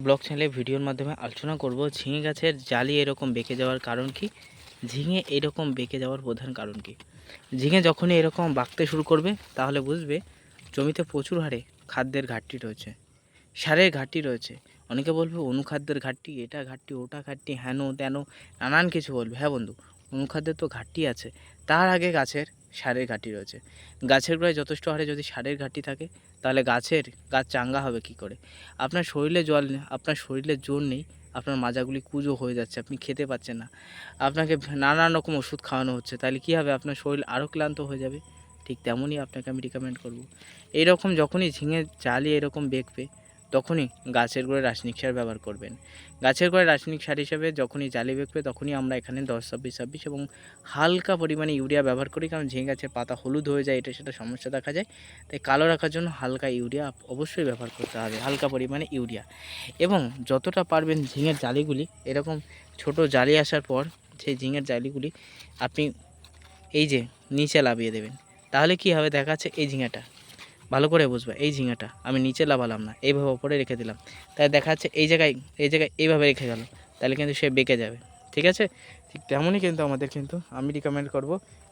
Blog চ্যানেলে ভিডিওর মাধ্যমে আলোচনা করব, ঝিঙে গাছের জালি এরকম বেঁকে যাওয়ার কারণ কি? ঝিঙে এরকম বেঁকে যাওয়ার প্রধান কারণ কি? ঝিঙে যখনই এরকম বাঁকতে শুরু করবে, তাহলে বুঝবে জমিতে প্রচুর হারে খাদ্যের ঘাটতি রয়েছে। সারের ঘাটতি রয়েছে। অনেকে বলবে, অনুখাদ্যের ঘাটতি, এটা ঘাটতি, ওটা ঘাটতি, হেন, তেন, নানান কিছু বলবে। হ্যাঁ বন্ধু, অনুখাদ্যের তো ঘাটতি আছে। তার আগে গাছের সারের ঘাটতি রয়েছে। গাছের গোড়ায় যথেষ্ট হারে যদি সারের ঘাটতি থাকে, তাহলে গাছের গাছ চাঙ্গা হবে কি করে? আপনার শরীরে জল আপনার শরীরে জোর নেই, আপনার মাজাগুলি কুজো হয়ে যাচ্ছে, আপনি খেতে পাচ্ছেন না। আপনাকে নানান রকম ওষুধ খাওয়ানো হচ্ছে, তাহলে কী হবে? আপনার শরীর আরও ক্লান্ত হয়ে যাবে। ঠিক তেমনই আপনাকে আমি রিকমেন্ড করব। এইরকম যখনই ঝিঙে জালি এরকম বেঁকবে তখনই গাছের গোড়ায় রাসায়নিক সার ব্যবহার করবেন। গাছের গোড়ায় রাসায়নিক সার হিসেবে যখনই জালি বেঁকবে তখনই আমরা এখানে দশ, ছাব্বিশ ছাব্বিশ এবং হালকা পরিমাণে ইউরিয়া ব্যবহার করি, কারণ ঝিঙে গাছের পাতা হলুদ হয়ে যায়, এটা সেটা সমস্যা দেখা যায়। তাই কালো রাখার জন্য হালকা ইউরিয়া অবশ্যই ব্যবহার করতে হবে, হালকা পরিমাণে ইউরিয়া। এবং যতটা পারবেন ঝিঙের জালিগুলি, এরকম ছোট জালি আসার পর সেই ঝিঙের জালিগুলি আপনি এই যে নিচে লাভিয়ে দেবেন। তাহলে কি হবে? দেখা যাচ্ছে এই ঝিঙাটা ভালো করে বুঝবে, এই ঝিঙাটা আমি নিচে লাভালাম না, এইভাবে ওপরে রেখে দিলাম। তাই দেখা যাচ্ছে এই জায়গায় এই জায়গায় এইভাবে রেখে গেল, তাহলে কিন্তু সে বেঁকে যাবে, ঠিক আছে? ঠিক তেমনই কিন্তু আমাদের কিন্তু, আমি রিকমেন্ড করব,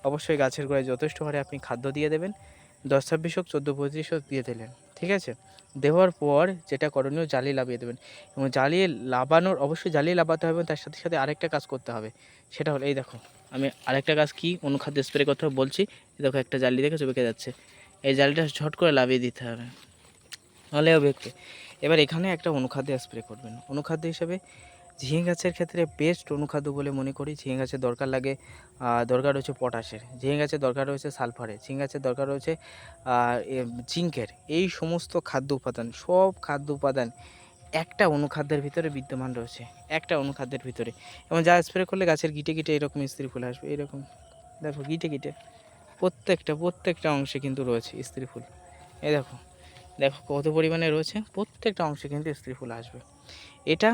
অবশ্যই গাছের গোড়ায় যথেষ্ট হারে আপনি খাদ্য দিয়ে দেবেন, দশ ছাব্বিশ হোক, চোদ্দ পঁয়ত্রিশ হোক, দিয়ে দিলেন, ঠিক আছে? দেওয়ার পর যেটা করণীয় জালি লাভিয়ে দেবেন, এবং জ্বালিয়ে লাভানোর অবশ্যই জ্বালিয়ে লাভাতে হবে তার সাথে সাথে আরেকটা কাজ করতে হবে, সেটা হলো, এই দেখো, আমি আরেকটা কাজ কি অনুখাদ্য স্প্রে করতে বলছি দেখো একটা জালি দেখে বেঁকে যাচ্ছে এই জালটা ঝট করে লাভিয়ে দিতে হবে। নাহলে ও বেঁকবে এবার এখানে একটা অনুখাদ্য স্প্রে করবেন। অনুখাদ্য হিসাবে ঝিঙে গাছের ক্ষেত্রে বেস্ট অনুখাদ্য বলে মনে করি। ঝিঙে গাছের দরকার লাগে দরকার রয়েছে পটাশের। ঝিঙে গাছের দরকার রয়েছে সালফারের ঝিঙে গাছের দরকার রয়েছে জিঙ্কের এই সমস্ত খাদ্য উপাদান, সব খাদ্য উপাদান একটা অনুখাদ্যের ভিতরে বিদ্যমান রয়েছে। একটা অনুখাদ্যের ভিতরে। এবং যা স্প্রে করলে গাছের গিটে গিটে এরকম স্ত্রী ফুল আসবে। এরকম। দেখো গিটে গিটে। প্রত্যেকটা প্রত্যেকটা অংশে কিন্তু রয়েছে স্ত্রী ফুল। এই দেখো দেখো কত পরিমাণে রয়েছে, প্রত্যেকটা অংশে কিন্তু স্ত্রী ফুল আসবে। এটা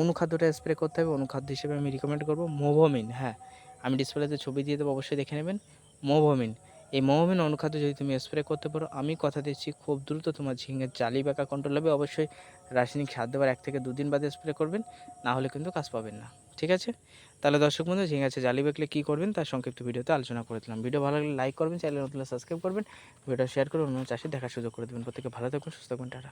অনুখাদ্যটা স্প্রে করতে হবে, অনুখাদ্য হিসেবে আমি রিকমেন্ড করব মোভোমিন হ্যাঁ। আমি ডিসপ্লেতে ছবি দিয়ে দেবো, অবশ্যই দেখে নেবেন। মোভোমিন এই মোভোমিন অনুখাদ্য যদি তুমি স্প্রে করতে পারো, আমি কথা দিচ্ছি খুব দ্রুত তোমার ঝিঙের জালি বাঁকা কন্ট্রোল হবে, অবশ্যই রাসায়নিক সার দেওয়ার এক থেকে দুদিন বাদে স্প্রে করবেন, না হলে কিন্তু কাজ পাবেন না। ঠিক আছে? তাহলে দর্শক বন্ধু আছে জালি বেকলে কী করবেন? তার সংক্ষিপ্ত ভিডিওতে আলোচনা করে দিলাম। ভিডিও ভালো লাগলে লাইক করবেন চ্যানেল নতুন সাবস্ক্রাইব করবেন। ভিডিও শেয়ার করে অন্য চাষে দেখার সুযোগ করে দেবেন। প্রত্যেকে ভালো থাকবেন সুস্থ থাকবেন টাটা।